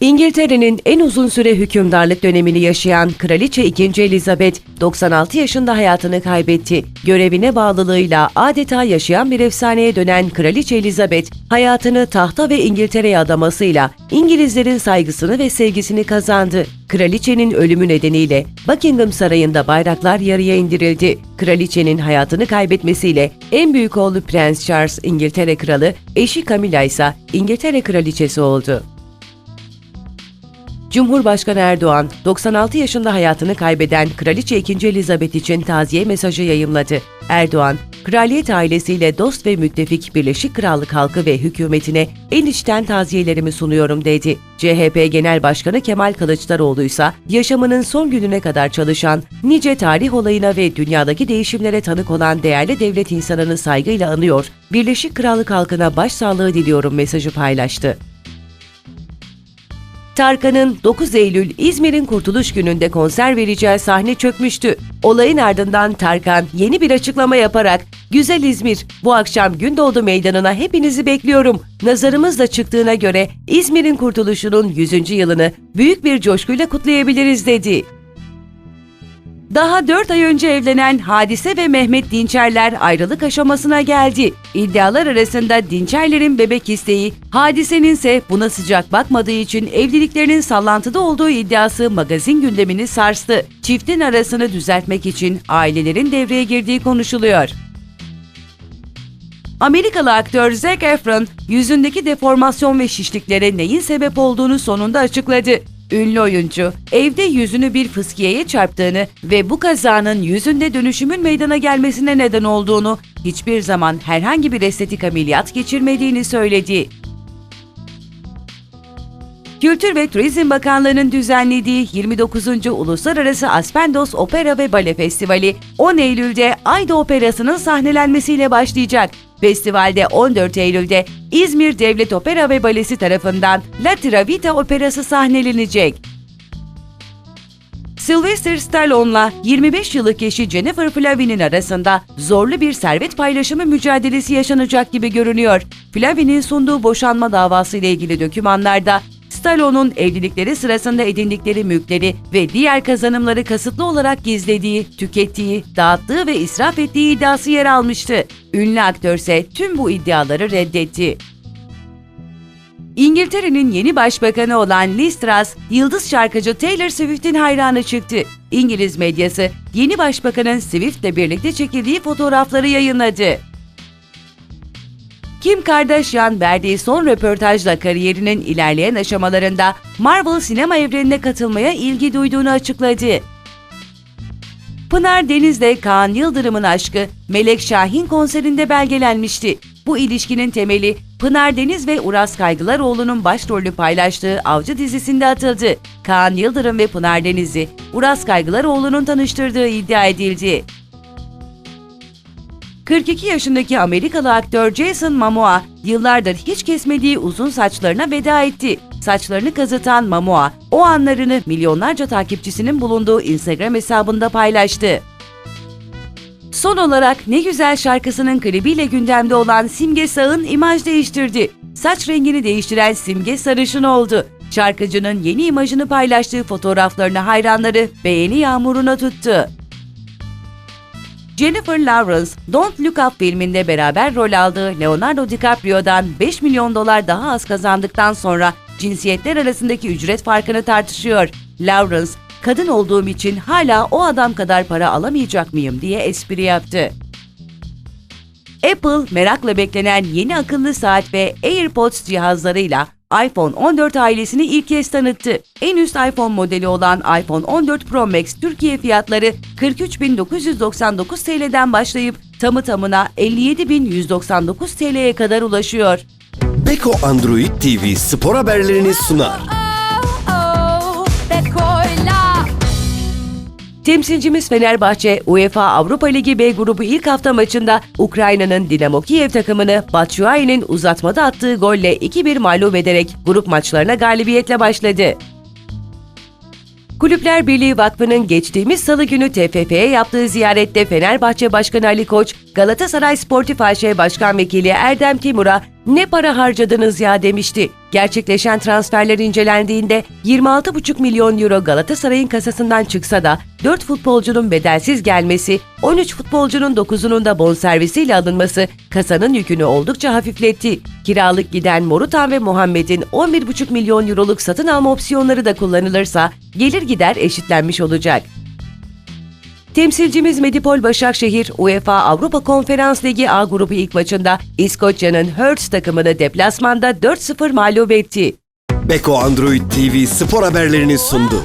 İngiltere'nin en uzun süre hükümdarlık dönemini yaşayan Kraliçe 2. Elizabeth 96 yaşında hayatını kaybetti. Görevine bağlılığıyla adeta yaşayan bir efsaneye dönen Kraliçe Elizabeth hayatını tahta ve İngiltere'ye adamasıyla İngilizlerin saygısını ve sevgisini kazandı. Kraliçenin ölümü nedeniyle Buckingham Sarayı'nda bayraklar yarıya indirildi. Kraliçenin hayatını kaybetmesiyle en büyük oğlu Prens Charles İngiltere Kralı, eşi Camilla ise İngiltere Kraliçesi oldu. Cumhurbaşkanı Erdoğan, 96 yaşında hayatını kaybeden Kraliçe 2. Elizabeth için taziye mesajı yayımladı. Erdoğan, kraliyet ailesiyle dost ve müttefik Birleşik Krallık halkı ve hükümetine en içten taziyelerimi sunuyorum dedi. CHP Genel Başkanı Kemal Kılıçdaroğlu ise yaşamının son gününe kadar çalışan, nice tarih olayına ve dünyadaki değişimlere tanık olan değerli devlet insanını saygıyla anıyor, Birleşik Krallık halkına başsağlığı diliyorum mesajı paylaştı. Tarkan'ın 9 Eylül İzmir'in Kurtuluş Günü'nde konser vereceği sahne çökmüştü. Olayın ardından Tarkan yeni bir açıklama yaparak Güzel İzmir, bu akşam Gündoğdu Meydanı'na hepinizi bekliyorum. Nazarımız da çıktığına göre İzmir'in kurtuluşunun 100. yılını büyük bir coşkuyla kutlayabiliriz dedi. Daha 4 ay önce evlenen Hadise ve Mehmet Dinçerler ayrılık aşamasına geldi. İddialar arasında Dinçerler'in bebek isteği, Hadise'nin ise buna sıcak bakmadığı için evliliklerinin sallantıda olduğu iddiası magazin gündemini sarstı. Çiftin arasını düzeltmek için ailelerin devreye girdiği konuşuluyor. Amerikalı aktör Zac Efron, yüzündeki deformasyon ve şişliklere neyin sebep olduğunu sonunda açıkladı. Ünlü oyuncu, evde yüzünü bir fıskiyeye çarptığını ve bu kazanın yüzünde dönüşümün meydana gelmesine neden olduğunu, hiçbir zaman herhangi bir estetik ameliyat geçirmediğini söyledi. Kültür ve Turizm Bakanlığı'nın düzenlediği 29. Uluslararası Aspendos Opera ve Bale Festivali 10 Eylül'de Ayda Operası'nın sahnelenmesiyle başlayacak. Festivalde 14 Eylül'de İzmir Devlet Opera ve Balesi tarafından La Travita Operası sahnelenecek. Sylvester Stallone'la 25 yıllık eşi Jennifer Flavin'in arasında zorlu bir servet paylaşımı mücadelesi yaşanacak gibi görünüyor. Flavin'in sunduğu boşanma davası ile ilgili dokümanlarda Stallone'un evlilikleri sırasında edindikleri mülkleri ve diğer kazanımları kasıtlı olarak gizlediği, tükettiği, dağıttığı ve israf ettiği iddiası yer almıştı. Ünlü aktör ise tüm bu iddiaları reddetti. İngiltere'nin yeni başbakanı olan Liz Truss, yıldız şarkıcı Taylor Swift'in hayranı çıktı. İngiliz medyası, yeni başbakanın Swift'le birlikte çekildiği fotoğrafları yayınladı. Kim Kardashian verdiği son röportajla kariyerinin ilerleyen aşamalarında Marvel sinema evrenine katılmaya ilgi duyduğunu açıkladı. Pınar Deniz'le Kaan Yıldırım'ın aşkı Melek Şahin konserinde belgelenmişti. Bu ilişkinin temeli Pınar Deniz ve Uras Kaygılaroğlu'nun başrolünü paylaştığı Avcı dizisinde atıldı. Kaan Yıldırım ve Pınar Deniz'i Uras Kaygılaroğlu'nun tanıştırdığı iddia edildi. 42 yaşındaki Amerikalı aktör Jason Momoa yıllardır hiç kesmediği uzun saçlarına veda etti. Saçlarını kazıtan Momoa o anlarını milyonlarca takipçisinin bulunduğu Instagram hesabında paylaştı. Son olarak Ne Güzel şarkısının klibiyle gündemde olan Simge Sağ'ın imaj değiştirdi. Saç rengini değiştiren Simge sarışın oldu. Şarkıcının yeni imajını paylaştığı fotoğraflarını hayranları beğeni yağmuruna tuttu. Jennifer Lawrence, Don't Look Up filminde beraber rol aldığı Leonardo DiCaprio'dan 5 milyon dolar daha az kazandıktan sonra cinsiyetler arasındaki ücret farkını tartışıyor. Lawrence, kadın olduğum için hala o adam kadar para alamayacak mıyım diye espri yaptı. Apple, merakla beklenen yeni akıllı saat ve AirPods cihazlarıyla iPhone 14 ailesini ilk kez tanıttı. En üst iPhone modeli olan iPhone 14 Pro Max Türkiye fiyatları 43.999 TL'den başlayıp tamı tamına 57.199 TL'ye kadar ulaşıyor. Beko Android TV spor haberlerini sunar. Temsilcimiz Fenerbahçe, UEFA Avrupa Ligi B grubu ilk hafta maçında Ukrayna'nın Dinamo Kiev takımını Batshuayi'nin uzatmada attığı golle 2-1 mağlup ederek grup maçlarına galibiyetle başladı. Kulüpler Birliği Vakfı'nın geçtiğimiz salı günü TFF'ye yaptığı ziyarette Fenerbahçe Başkanı Ali Koç, Galatasaray Sportif AŞ Başkan Vekili Erdem Timur'a ne para harcadınız ya demişti. Gerçekleşen transferler incelendiğinde 26,5 milyon euro Galatasaray'ın kasasından çıksa da 4 futbolcunun bedelsiz gelmesi, 13 futbolcunun 9'unun da bonservisiyle alınması kasanın yükünü oldukça hafifletti. Kiralık giden Morutan ve Muhammed'in 11,5 milyon euroluk satın alma opsiyonları da kullanılırsa gelir gider eşitlenmiş olacak. Temsilcimiz Medipol Başakşehir, UEFA Avrupa Konferans Ligi A grubu ilk maçında İskoçya'nın Hearts takımını deplasmanda 4-0 mağlup etti. Beko Android TV spor haberlerini sundu.